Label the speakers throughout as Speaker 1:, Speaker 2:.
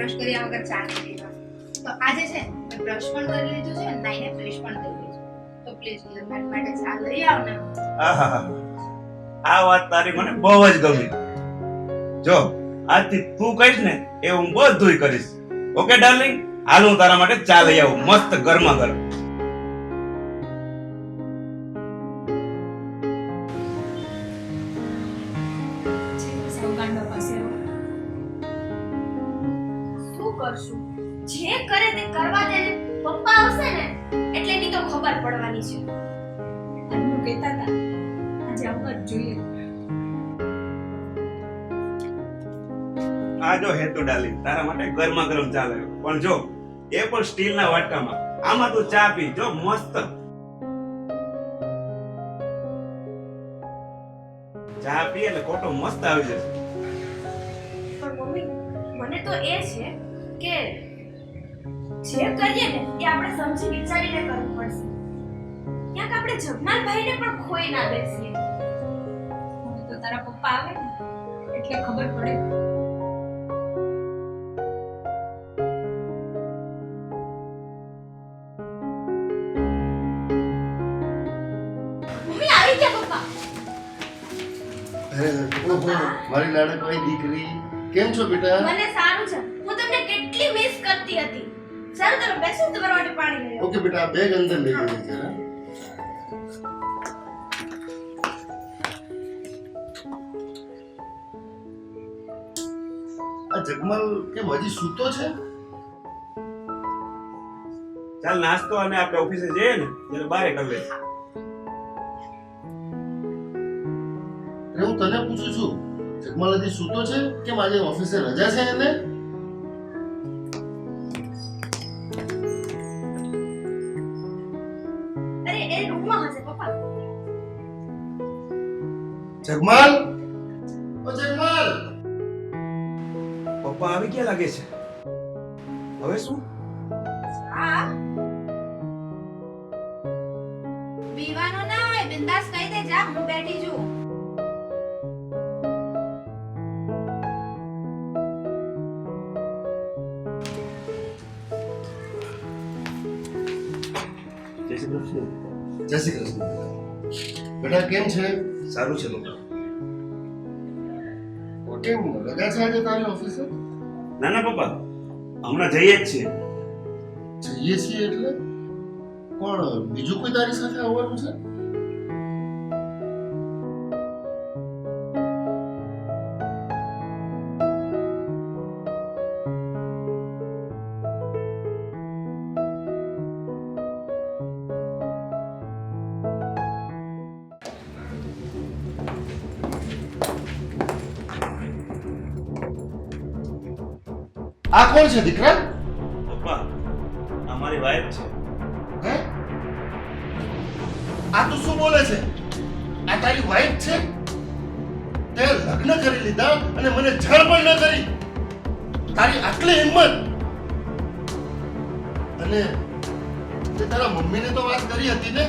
Speaker 1: Brush કર્યા વગર ચા નહીં. પીવા તો આજે છે, મેં બ્રશ પણ કરી લીધું છે અને નાઈને ફ્રેશ પણ થઈ ગઈ તો પ્લીઝ મારી માટે ચા લઈ આવ ને.
Speaker 2: આ વાત તારી મને બહુ જ ગમી. જો, આજથી તું કહીશ ને, એ હું બધુંય કરીશ. ઓકે ડાર્લિંગ હાલ હું તારા માટે ચા લઈ આવું, મસ્ત ગરમા ગરમ. ગરમા ગરમ ચા પણ જો, એ પણ સ્ટીલના વાટકામાં. આમાં તો ચા પી, જો, મસ્ત. ચા પી એટલે કોટો મસ્ત આવી જશે.
Speaker 3: પણ મમ્મી, મને તો એ છે કે જે કરીએ ને, એ આપણે સમજી વિચારીને કરવું પડશે. ક્યાંક આપણે જગમાલભાઈને પણ ખોઈ ના બેસીએ.
Speaker 4: તો તારા પપ્પા આવે ને, એટલે ખબર પડે.
Speaker 5: મારી દીકરી? કેમ છો બેટા?
Speaker 3: મને સારું છે. હું તમને કેટલી મિસ કરતી હતી. સર તમે બેસો તમારા માટે પાણી લઈ
Speaker 5: ઓકે બેટા બેગ અંદર લઈ જજો જરા આ જગમલ કેમ હજી સૂતો છે?
Speaker 2: ચાલ નાસ્તો અને આપણે ઓફિસે જઈએ ને ત્યારે બારે કરી લઈશું.
Speaker 5: હું તને પૂછું છું જગમલ હજી સૂતો છે કેમ આજે ઓફિસે રજા છે એને?
Speaker 3: જગમાલ એ પપ્પા.
Speaker 5: ઓ જગમાલ!
Speaker 2: પપ્પા આવી ક્યાં લાગે છે? હવે શું?
Speaker 1: બીવાનો ના હોય બિંદાસ કહી દે જા હું બેઠી છું.
Speaker 2: જય શ્રી કૃષ્ણ.
Speaker 5: બેટા કેમ છે?
Speaker 2: સારું છે બેટા.
Speaker 5: કેમ રજા છે આજે તારી ઓફિસે?
Speaker 2: ના ના પપ્પા હમણાં જઈએ જ છીએ.
Speaker 5: જઈએ છીએ એટલે? કોણ બીજું કોઈ તારી સાથે આવવાનું છે? કોણ છે દીકરા?
Speaker 2: પપ્પા આ વાઈફ છે.
Speaker 5: હે? આ તું શું બોલે છે? આ તારી વાઈફ છે? તે લગ્ન કરી લીધા અને મને જળ પણ ન કરી. તારી આટલી હિંમત. અને તે તારા મમ્મીને તો વાત કરી હતી ને?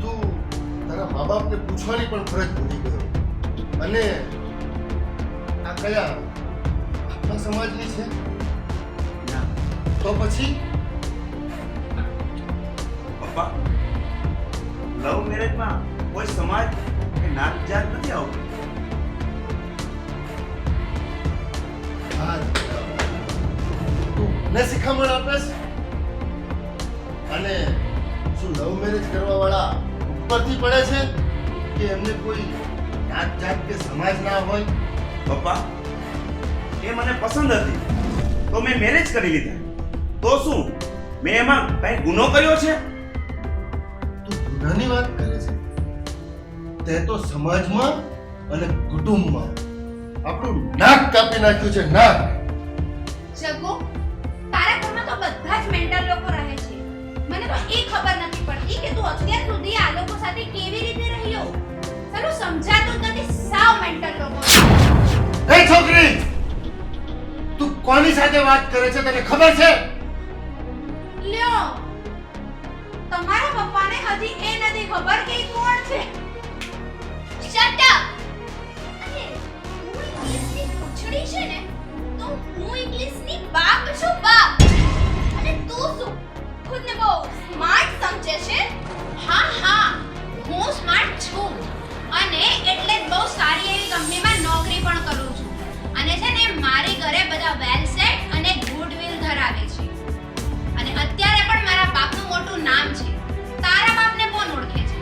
Speaker 5: તું તારા મા બાપને પૂછવાની પણ ફરજ ભૂલી ગયો અને કયા? આપણા સમાજની છે? તો પછી?
Speaker 2: પપ્પા લવ મેરેજમાં કોઈ સમાજ કે નાત જાત નથી આવતું?
Speaker 5: ને શિખામણ આપેસ અને શું લવ મેરેજ કરવા વાળા ઉપરથી પડે છે? કે એમને કોઈ જાત જાત કે સમાજ ના હોય?
Speaker 2: પપ્પા એ મને પસંદ હતી. તો મેં મેરેજ કરી લીધા. તો શું? મેં એમાં કઈ ગુનો કર્યો છે?
Speaker 5: તું ગુનાની વાત કરે છે. તે તો સમાજમાં અને કુટુંબમાં આપણું નાક કાપી નાખ્યું છે નાક.
Speaker 1: જગો તારા ઘરમાં તો બધા જ મેન્ટલ લોકો રહે છે. મને તો એ ખબર નથી પડતી કે તું અત્યાર સુધી આ લોકો સાથે કેવી રીતે રહ્યો. તને સમજાતું નથી સાવ મેન્ટલ લોકો.
Speaker 5: કોની સાથે વાત કરે છે તને ખબર છે?
Speaker 1: લ્યો. તમારા પપ્પાને હજી એ નથી ખબર કે કોણ છે.
Speaker 3: શટ અપ પૂછડી છે ને તો હું ઇંગ્લિશની બાપ છું બાપ. અને તું શું? ખુદને બહુ સ્માર્ટ સમજે છે?
Speaker 1: હા હા હું સ્માર્ટ છું. અને એટલે જ બહુ સારી એવી કંપનીમાં નોકરી પણ કરું છું. અને છે ને મારી ઘરે બધા વેલ સેટ અને ગુડવિલ ધરાવે છે. અને અત્યારે પણ મારા બાપનું મોટું નામ છે. તારા બાપને કોણ ઓળખે છે?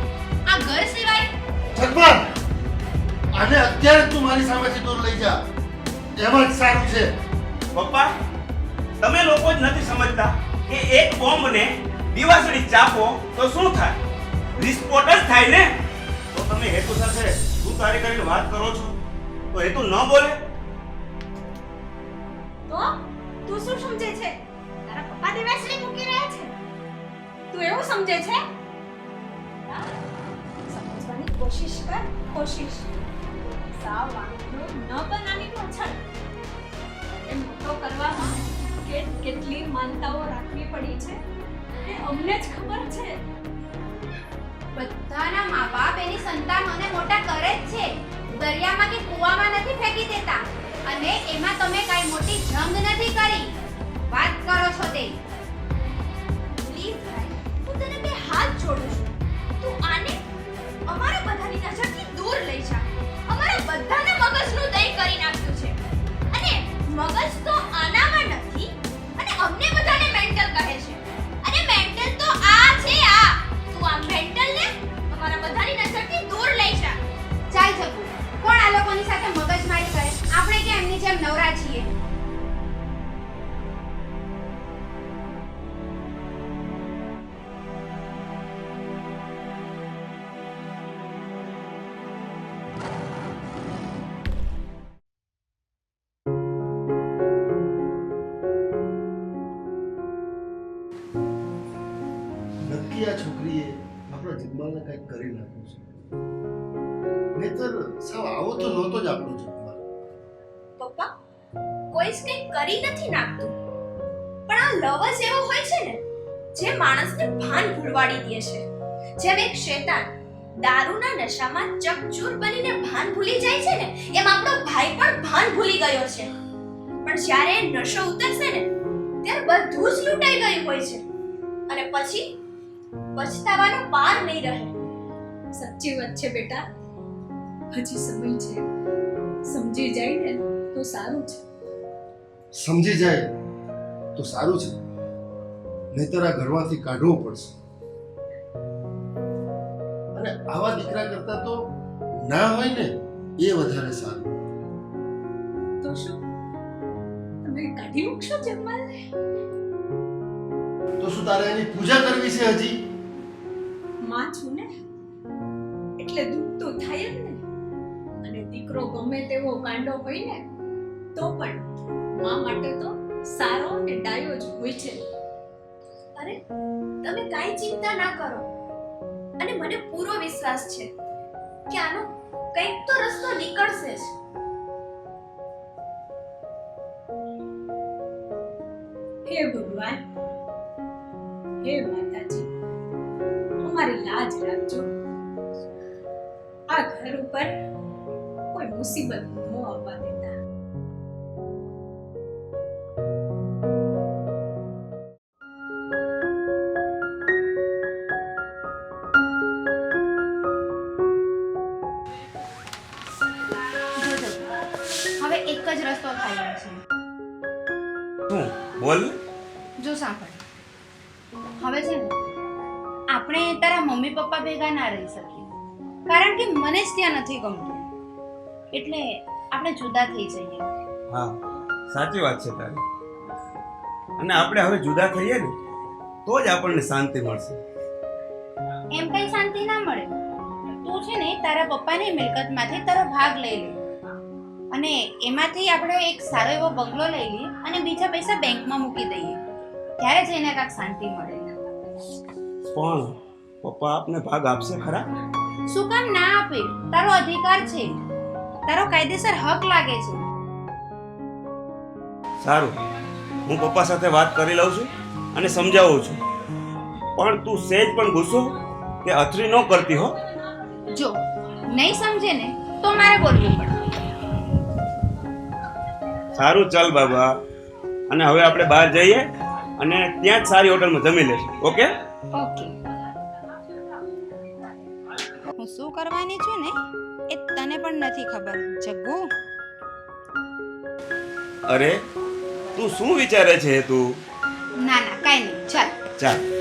Speaker 1: આ ઘર સિવાય?
Speaker 5: જગમાન આને અત્યારે તું મારી સામેથી દૂર લઈ જા. એમ જ સારું છે.
Speaker 2: પપ્પા તમે લોકો જ નથી સમજતા કે એક બોમ્બને દિવાસળી ચાપો તો શું થાય? વિસ્ફોટ જ થાય ને? તો તમે હેતુ સાથે તું તારી કરીને વાત કરો છો? તો હેતુ ન બોલે?
Speaker 3: તો તું શું સમજે છે? તારા પપ્પા દેવાશ્રી મૂકી રહ્યા છે? તું એવું સમજે છે? સમજવાની કોશિશ કર, કોશિશ. સાવ વાંધો ન બનાવી પાછળ.
Speaker 4: એ મોટો કરવામાં કે કેટલી માનતાઓ રાખવી પડી છે? એ અમને જ ખબર છે.
Speaker 1: બધાના મા બાપ એની સંતાનોને મોટા કરે જ છે. દરિયામાં કે કૂવામાં નથી ફેંકી દેતા. અને એમાં તમે કાંઈ મોટી જંગ નથી કરી. વાત કરો છો તે.
Speaker 3: હું તને બે હાથ જોડું છું. તું આને અમારા બધાની નજરથી દૂર લઈ જા. અમારા બધાને મગજનું દહીં કરી નાખ્યું છે. અને મગજ તો આનામાં નથી, અને અમને બધાને મેન્ટલ કહે છે. અને મેન્ટલ તો આ છે આ. તું આ મેન્ટલ
Speaker 1: કરી
Speaker 3: નથી નાખતું. પણ આ લવ એવો હોય છે ને, જે માણસને ભાન ભૂલવાડી દે છે. જેમ એક શેતાન દારૂના નશામાં ચકચૂર બનીને ભાન ભૂલી જાય છે ને, એમ આપણો ભાઈ પણ ભાન ભૂલી ગયો છે. પણ જ્યારે એ નશો ઉતરશે ને, ત્યારે બધું જ લૂંટાઈ ગયું હોય છે. અને પછી પછતાવાનો પાર નહીં રહે.
Speaker 4: સાચી વાત છે બેટા. હજી સમય છે. સમજી જાય ને તો સારું છે.
Speaker 5: સમજી જાય તો સારું છે. નહીતર આ ઘરમાંથી કાઢવું પડશે. અને આવા દીકરા કરતા તો ના હોય ને એ વધારે સારું.
Speaker 4: તો શું? તમે કાઢી મૂકશો જમવાને?
Speaker 5: તો શું તારે એની પૂજા કરવી છે હજી?
Speaker 4: માં છું ને? એટલે દુઃખ તો થાય જ ને. અને દીકરો ગમે તેવો કાંડો હોય ને તો પણ માં માટે તો સારો અને ડાયો જ હોય છે.
Speaker 3: અરે, તમે કાંઈ ચિંતા ના કરો. અને મને પૂરો વિશ્વાસ છે કે આનો કંઈક તો રસ્તો નીકળશે જ.
Speaker 4: હે ભગવાન, હે માતાજી, અમારી લાજ રાખજો. આ ઘર ઉપર કોઈ મુસીબત ન આવવા દેતા
Speaker 1: ભેગા ના રહી શકીએ. કારણ કે મને જ ત્યાં નથી ગમતું. એટલે આપણે જુદા થઈ જઈએ.
Speaker 2: હા સાચી વાત છે તારી. અને આપણે હવે જુદા થઈએ ને તો જ આપણને શાંતિ મળશે.
Speaker 1: એમ કઈ શાંતિ ના મળે. તું છે ને તારા પપ્પાની મિલકતમાંથી તારો ભાગ લઈ લે. અને એમાંથી આપણે એક સારો એવો બંગલો લઈ લઈએ અને બીજા પૈસા બેંકમાં મૂકી દઈએ. ત્યારે જઈને કાંઈક શાંતિ મળે.
Speaker 2: પણ પપ્પા આપને ભાગ આપશે ખરા?
Speaker 1: શું કામ ના આપે? તારો અધિકાર છે. તારો કાયદેસર હક લાગે છે.
Speaker 2: સારું. હું પપ્પા સાથે વાત કરી લઉં છું અને સમજાવું છું. પણ તું સેજ પણ ગુસ્સો કે અથરી ન કરતી હો.
Speaker 1: જો નહીં સમજે ને તો મારે બોલવું પડે.
Speaker 2: સારું ચાલ બાબા. અને હવે આપણે બહાર જઈએ અને ત્યાં જ સારી હોટલમાં જમી લઈશું ઓકે?
Speaker 4: ઓકે.
Speaker 1: કરવાની છું ને એ તને પણ નથી ખબર. જગ્ગુ.
Speaker 2: અરે તું શું વિચારે છે તું?
Speaker 1: ના ના કાંઈ નહીં ચાલ.
Speaker 2: ચાલ.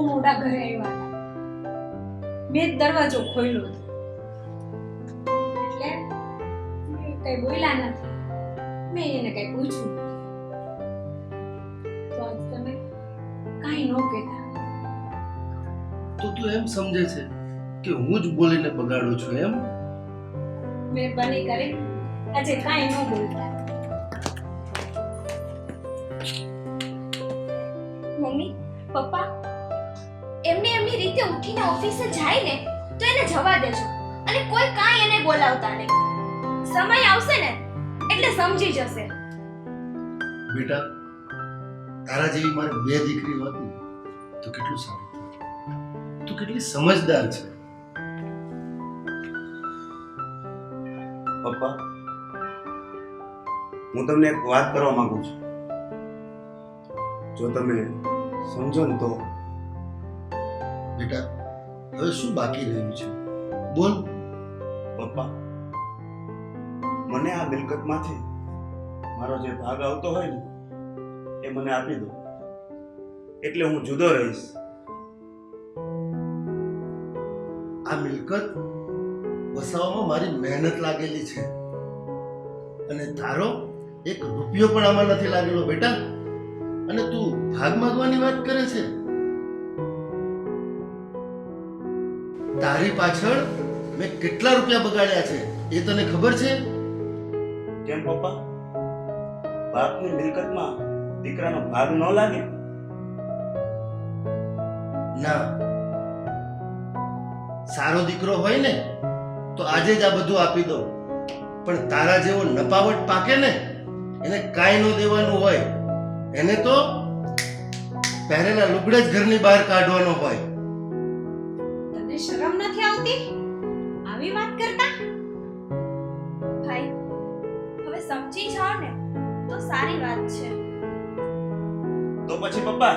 Speaker 4: બહુ મોડા ઘરે આવ્યા હતા. મેં દરવાજો ખોલ્યો એટલે કઈ બોલ્યા નથી. મેં એને કઈ પૂછ્યું તો આજ તમે કાંઈ ન કહેતા.
Speaker 5: તો તું એમ સમજે છે કે હું જ બોલીને બગાડું છું એમ?
Speaker 4: મહેરબાની કરી આજે કાંઈ ન બોલતા.
Speaker 3: મમ્મી પપ્પા ઓફિસે જાય ને તો એને જવા દેજો. અને કોઈ કાંઈ એને બોલાવતા નહીં. સમય આવશે ને એટલે સમજી જશે.
Speaker 5: બેટા તારા જેવી મારી બે દીકરી હોત ને તો કેટલું સારું તું કેટલી સમજદાર છે.
Speaker 2: પપ્પા હું તમને એક વાત કરવા માંગુ છું. જો તમે સમજો ને તો.
Speaker 5: બેટા હવે શું બાકી રહ્યું છે? બોલ.
Speaker 2: પપ્પા મને આ મિલકતમાંથી મારો જે ભાગ આવતો હોય ને એ મને આપી દો. એટલે હું જુદો રહીશ.
Speaker 5: આ મિલકત વસાવવામાં મારી મહેનત લાગેલી છે. અને તારો એક રૂપિયો પણ આમાં નથી લાગેલો બેટા. અને તું ભાગ માંગવાની વાત કરે છે? તારી પાછળ મેં કેટલા રૂપિયા બગાડ્યા છે એ તને ખબર છે?
Speaker 2: કેમ પપ્પા? બાપની મિલકતમાં દીકરાનો ભાગ ન લાગે?
Speaker 5: ના. સારો દીકરો હોય ને તો આજે જ આ બધું આપી દો પણ તારા જેવો નપાવટ પાકે ને એને કાંઈ ન દેવાનું હોય. એને તો પહેરેલા લુગડે જ ઘરની બહાર કાઢવાનો હોય.
Speaker 4: તને શરમ નથી આવતી? આવી વાત કરતા?
Speaker 3: ભાઈ હવે સમજી જાઓ ને તો સારી વાત છે.
Speaker 2: તો પછી પપ્પા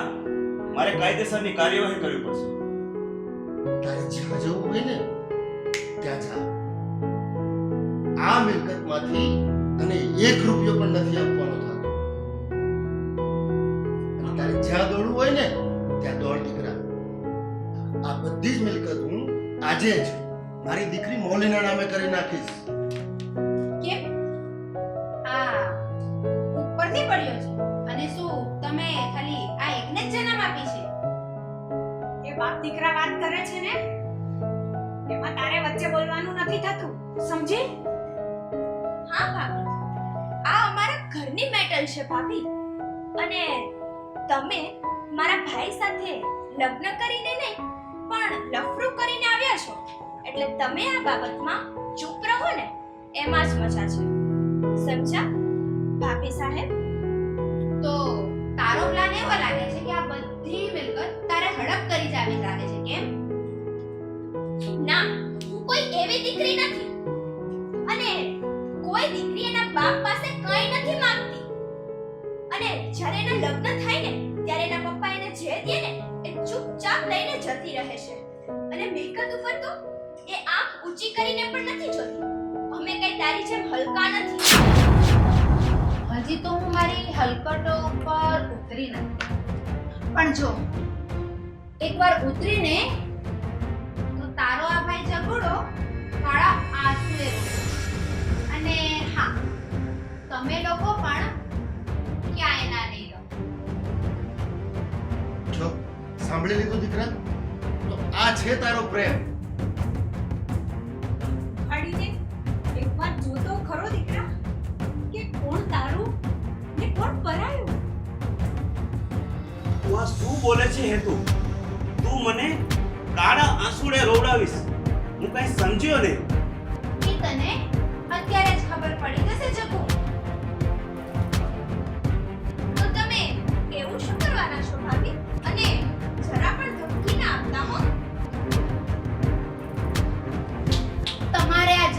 Speaker 2: મારે કાયદેસરની કાર્યવાહી કરવી પડશે.
Speaker 5: તારે જ્યાં જવું હોય ને ત્યાં જા. આ મિલકતમાંથી તને એક રૂપિયો પણ નથી આપવાનો થતો. અને તારે જ્યાં દોડવું હોય ને ત્યાં દોડ દીકરા આ બધી જ મિલકત આજે જ મારી દીકરી મોલીના નામે કરી નાખીશ.
Speaker 1: કેમ? આ ઉપરથી પડ્યો છે. અને શું તમે ખાલી આ એકને જ જન્મ આપી છે?
Speaker 4: એ બાપ દીકરા વાત કરે છે ને? એમાં તારે વચ્ચે બોલવાનું નથી થતું. સમજી?
Speaker 3: હા ભાભી. આ અમારા ઘરની મેટલ છે ભાભી. અને તમે મારા ભાઈ સાથે લગ્ન કરીને નહીં પણ લફરું કરીને આવ્યા છો. એટલે તમે આ બાબતમાં ચૂપ રહો ને એમાં જ મજા છે. સમજા ભાભી સાહેબ?
Speaker 1: તો તારો પ્લાન એવો લાગે છે કે આ બધી મિલકત તારે હડપ કરી જાવી લાગે છે કેમ?
Speaker 3: ના હું કોઈ એવી દીકરી નથી. અને કોઈ દીકરી એના બાપ પાસે કંઈ નથી માંગતી. અને જ્યારે એના લગ્ન થાય ને ત્યારે એના પપ્પા એને જે દે ને ચૂપચાપ લઈને જતી રહે છે. અને મિલકત ઉપર તો એ આંખ ઊંચી કરીને પણ નથી જોતી. અમે કઈ તારી જેમ હલકા નથી.
Speaker 1: હજી તો હું મારી હલકટો ઉપર ઉતરી નથી. પણ જો, એકવાર ઉતરીને તો તારો આ ભાઈ ઝઘડો મારા આંસુએ અને હા, તમે લોકો પણ ક્યાંય ના
Speaker 5: સાંભળી લીધું દીકરા? તો આ છે તારો પ્રેમ.
Speaker 2: એકવાર જોતો ખરો દીકરા કોણ તારું ને શું બોલે છે હેતુ? તું મને કાળા આંસુડે રોવડાવીશ. હું કઈ સમજ્યો નહીં.
Speaker 1: તને અત્યારે જ ખબર પડી જશે જગુ.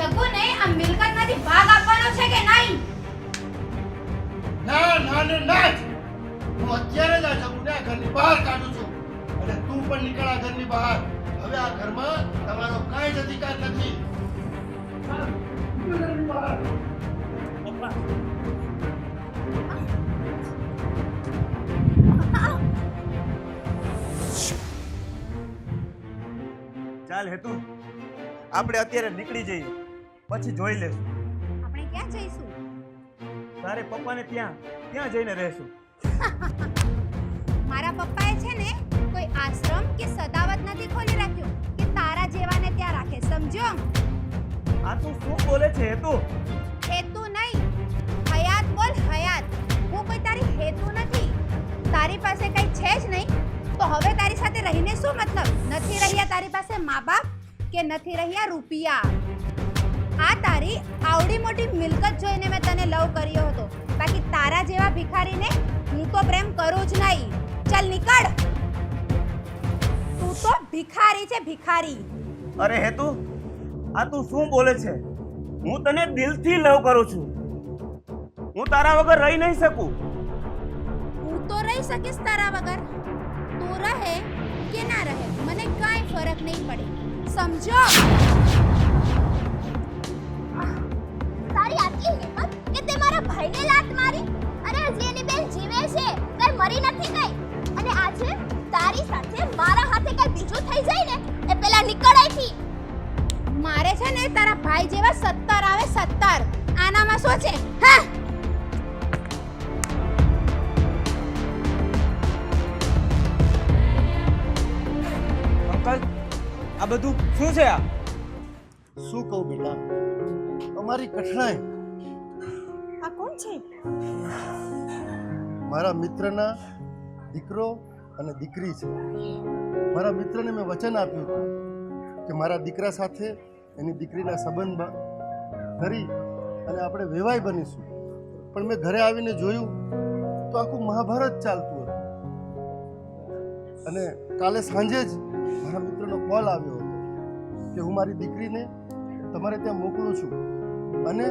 Speaker 1: તમારે આ મિલકતમાંથી ભાગ આપવાનો છે કે નહીં?
Speaker 5: ના ના ને ના હું અત્યારે જ આ જગુને આ ઘરની બહાર કાઢું છું. અને તું પણ નીકળ આ ઘરની બહાર. હવે આ ઘરમાં તમારો કાંઈ જ અધિકાર નથી. ચાલ
Speaker 2: હેતુ આપણે અત્યારે નીકળી જઈએ. પછી જોઈ લેશું.
Speaker 1: આપણે ક્યાં જઈશું?
Speaker 2: તારે પપ્પાને ત્યાં ત્યાં જઈને રહેશું.
Speaker 1: મારા પપ્પાએ છે ને કોઈ આશ્રમ કે સદાવત નથી ખોલી રાખ્યું કે તારા જેવાને ત્યાં રાખે સમજો
Speaker 2: આ તું શું બોલે છે હેતુ?
Speaker 1: હેતુ નહીં. હયાત બોલ હયાત. હું કોઈ તારી હેતુ નથી. તારી પાસે કઈ છે જ નહીં. તો હવે તારી સાથે રહીને શું મતલબ? નથી રહ્યા તારી પાસે મા બાપ કે નથી રહ્યા રૂપિયા? આ તારી આવડી મોટી મિલકત જોઈને મેં તને લવ કર્યો હતો. બાકી તારા જેવા ભિખારીને હું તો પ્રેમ કરું જ નહીં. ચાલ નીકળ. તું તો ભિખારી છે ભિખારી.
Speaker 2: અરે હેતુ આ તું શું બોલે છે? હું તને દિલથી લવ કરું છું. હું તારા વગર રહી નહીં શકું.
Speaker 1: હું તો રહી શકીશ તારા વગર. તું રહે કે ના રહે મને કાંઈ ફરક નહીં પડે. સમજો?
Speaker 6: તારી આટલી હિંમત કે તે મારા ભાઈને લાત મારી? અરે હજી એની બેન જીવે છે. કઈ મરી નથી ગઈ અને આજે તારી સાથે મારા હાથે કઈ બીજું થઈ જાય ને એ પેલા નીકળ અહીંથી
Speaker 1: મારે છે ને તારા ભાઈ જેવા સત્તર આવે સત્તર. આનામાં શું છે? હા?
Speaker 7: અંકલ આ બધું શું છે આ?
Speaker 5: શું કહું બેટા? અમારી કઠણાઈ.
Speaker 4: આ કોણ છે?
Speaker 5: મારા મિત્રના દીકરો અને દીકરી છે. મારા મિત્રને મેં વચન આપ્યું હતું કે મારા દીકરા સાથે એની દીકરીના સંબંધ બ- કરી અને આપણે વેવાય બનીશું. પણ મેં ઘરે આવીને જોયું તો આખું મહાભારત ચાલતું હતું. અને કાલે સાંજે જ મારા મિત્રનો કોલ આવ્યો હતો કે હું મારી દીકરીને તમારે ત્યાં મોકલું છું. અને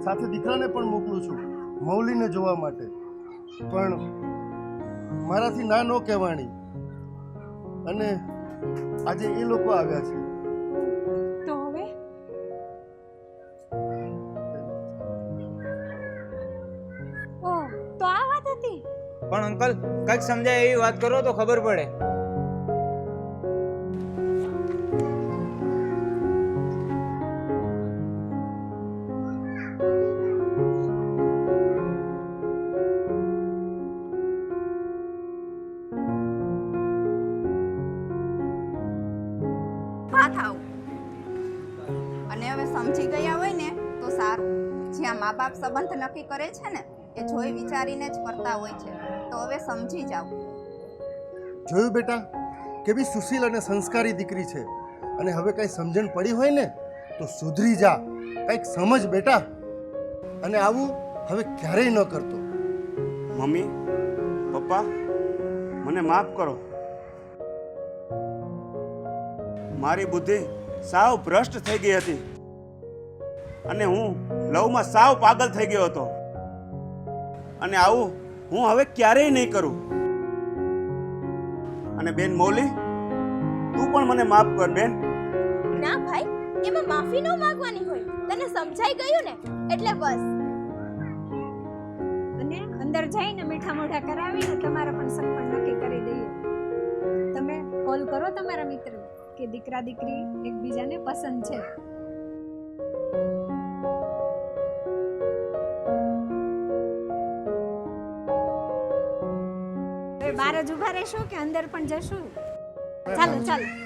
Speaker 5: સાથે દીકરાને પણ મોકલું છું મૌલીને જોવા માટે. પણ મારાથી ના ન કહેવાણી. અને આજે એ લોકો આવ્યા છે.
Speaker 4: તો હવે? ઓ તો આ વાત હતી.
Speaker 7: પણ અંકલ કંઈક સમજાય એવી વાત કરો તો ખબર પડે.
Speaker 8: અને હવે સમજી ગયા હોય ને તો સારું. જ્યાં મા બાપ સંબંધ નક્કી કરે છે ને એ જોઈ વિચારીને જ કરતા હોય છે. તો હવે સમજી જાઓ.
Speaker 5: જોયું બેટા? કેવી સુશીલ અને સંસ્કારી દીકરી છે. અને હવે કાંઈ સમજણ પડી હોય ને તો સુધરી જા. કંઈક સમજ બેટા. અને આવું હવે ક્યારેય ન કરતો.
Speaker 2: મમ્મી પપ્પા મને માફ કરો. મારી બુદ્ધિ સાવ ભ્રષ્ટ થઈ ગઈ હતી. અને હું લવમાં સાવ પાગલ થઈ ગયો હતો. અને આવું હું હવે ક્યારેય નહીં કરું. અને બેન મૌલી તું પણ મને માફ કર બેન.
Speaker 6: ના ભાઈ એમાં માફી ન માંગવાની હોય. તને સમજાઈ ગયું ને? એટલે બસ.
Speaker 4: અને અંદર જઈને મીઠા મોઢા કરાવીને તમારા પણ સગપણ નક્કી કરી દઈએ. તમે કોલ કરો તમારા મિત્ર કે દીકરા દીકરી એકબીજાને પસંદ છે. બહાર જ ઊભા રહેશો કે અંદર પણ જશું? ચાલો ચાલો.